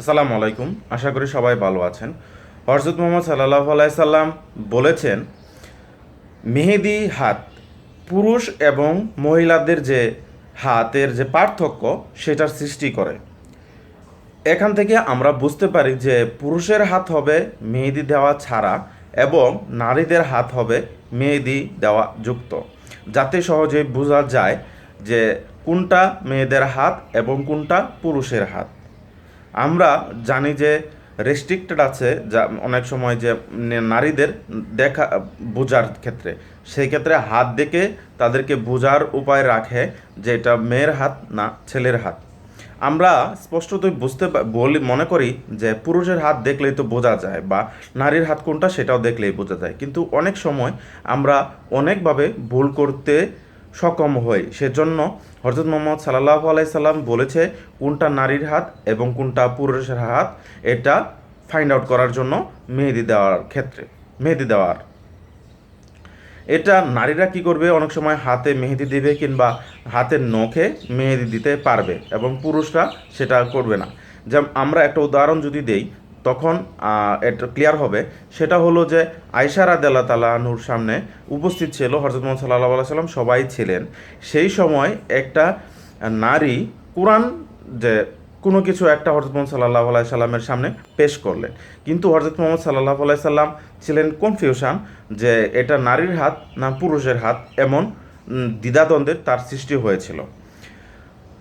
আসসালামু আলাইকুম। আশা করি সবাই ভালো আছেন। হরজত মোহাম্মদ সাল্লাহ সাল্লাম বলেছেন, মেহেদি হাত পুরুষ এবং মহিলাদের যে হাতের যে পার্থক্য, সেটার সৃষ্টি করে। এখান থেকে আমরা বুঝতে পারি যে পুরুষের হাত হবে মেহেদি দেওয়া ছাড়া এবং নারীদের হাত হবে মেহেদি দেওয়া যুক্ত। যাতে সহজে বোঝা যায় যে কোনটা মেয়েদের হাত এবং কোনটা পুরুষের হাত। আমরা জানি যে রেস্ট্রিক্টেড আছে, যা অনেক সময় যে নারীদের দেখা, বোঝার ক্ষেত্রে। সেই ক্ষেত্রে হাত দেখে তাদেরকে বোঝার উপায় রাখে যে এটা মেয়ের হাত না ছেলের হাত। আমরা স্পষ্টতই বুঝতে বলি, মনে করি যে পুরুষের হাত দেখলেই তো বোঝা যায় বা নারীর হাত কোনটা সেটাও দেখলেই বোঝা যায়। কিন্তু অনেক সময় আমরা অনেকভাবে ভুল করতে সক্ষম হই। সেজন্য হজরত মোহাম্মদ সাল্লাহ আলাইসাল্লাম বলেছে, কোনটা নারীর হাত এবং কোনটা পুরুষের হাত, এটা ফাইন্ড আউট করার জন্য মেহেদি দেওয়ার ক্ষেত্রে, মেহেদি দেওয়ার। এটা নারীরা কি করবে? অনেক সময় হাতে মেহেদি দিবে কিংবা হাতের নখে মেহেদি দিতে পারবে এবং পুরুষরা সেটা করবে না। যেমন আমরা একটা উদাহরণ যদি দেই তখন এটা ক্লিয়ার হবে। সেটা হলো যে আয়সা রাদিয়াল্লাহু তাআলা নূর সামনে উপস্থিত ছিল হজরত মোহাম্মদ সাল্লাহ আলাইহি সাল্লাম সবাই ছিলেন। সেই সময় একটা নারী কোরআন যে কোনো কিছু একটা হজরত মোহাম্মদ সাল্লাহ আলাই সাল্লামের সামনে পেশ করলেন। কিন্তু হজরত মোহাম্মদ সাল্লাহ আলাই সাল্লাম ছিলেন কনফিউশন যে এটা নারীর হাত না পুরুষের হাত, এমন দ্বিধাদ্বন্দ্বের তার সৃষ্টি হয়েছিল।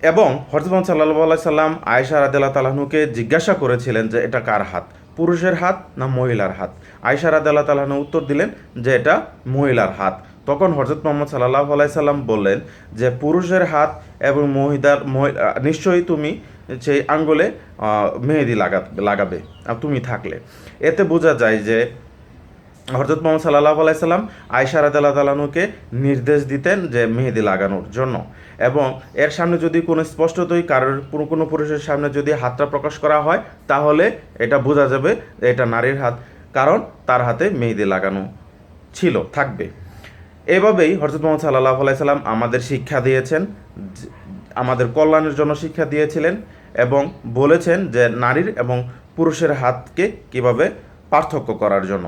এবং মোহাম্মদ সাল্লাহ আলাই সাল্লাম আয়েশা রাদিল্লাহ তালাহনুকে জিজ্ঞাসা করেছিলেন যে এটা কার হাত? পুরুষের হাত না মহিলার হাত? আয়েশা রাদিল্লাহ তালাহনু উত্তর দিলেন যে এটা মহিলার হাত। তখন হজরত মোহাম্মদ সাল্লাহ আলাই সাল্লাম বললেন যে পুরুষের হাত এবং মহিলার, মহি- নিশ্চয়ই তুমি সেই আঙ্গুলে মেহেদি লাগা, লাগাবে, আর তুমি থাকলে। এতে বোঝা যায় যে হজরত মোহাম্মদ সাল্লাহ আলাইসাল্লাম আয়সা রাদাল্লাহ তালানুকে নির্দেশ দিতেন যে মেহেদি লাগানোর জন্য। এবং এর সামনে যদি কোনো স্পষ্টতই কারোর কোনো কোনো পুরুষের সামনে যদি হাতটা প্রকাশ করা হয়, তাহলে এটা বোঝা যাবে এটা নারীর হাত, কারণ তার হাতে মেহেদি লাগানো ছিল, থাকবে। এভাবেই হজরত মোহাম্মদ সাল্লাহ আলাইসাল্লাম আমাদের শিক্ষা দিয়েছেন আমাদের কল্যাণের জন্য শিক্ষা দিয়েছিলেন এবং বলেছেন যে নারীর এবং পুরুষের হাতকে কীভাবে পার্থক্য করার জন্য।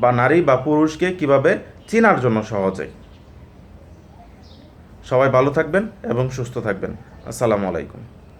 বা নারী বা পুরুষকে কীভাবে চেনার জন্য সহজে। সবাই ভালো থাকবেন এবং সুস্থ থাকবেন। আসসালামু আলাইকুম।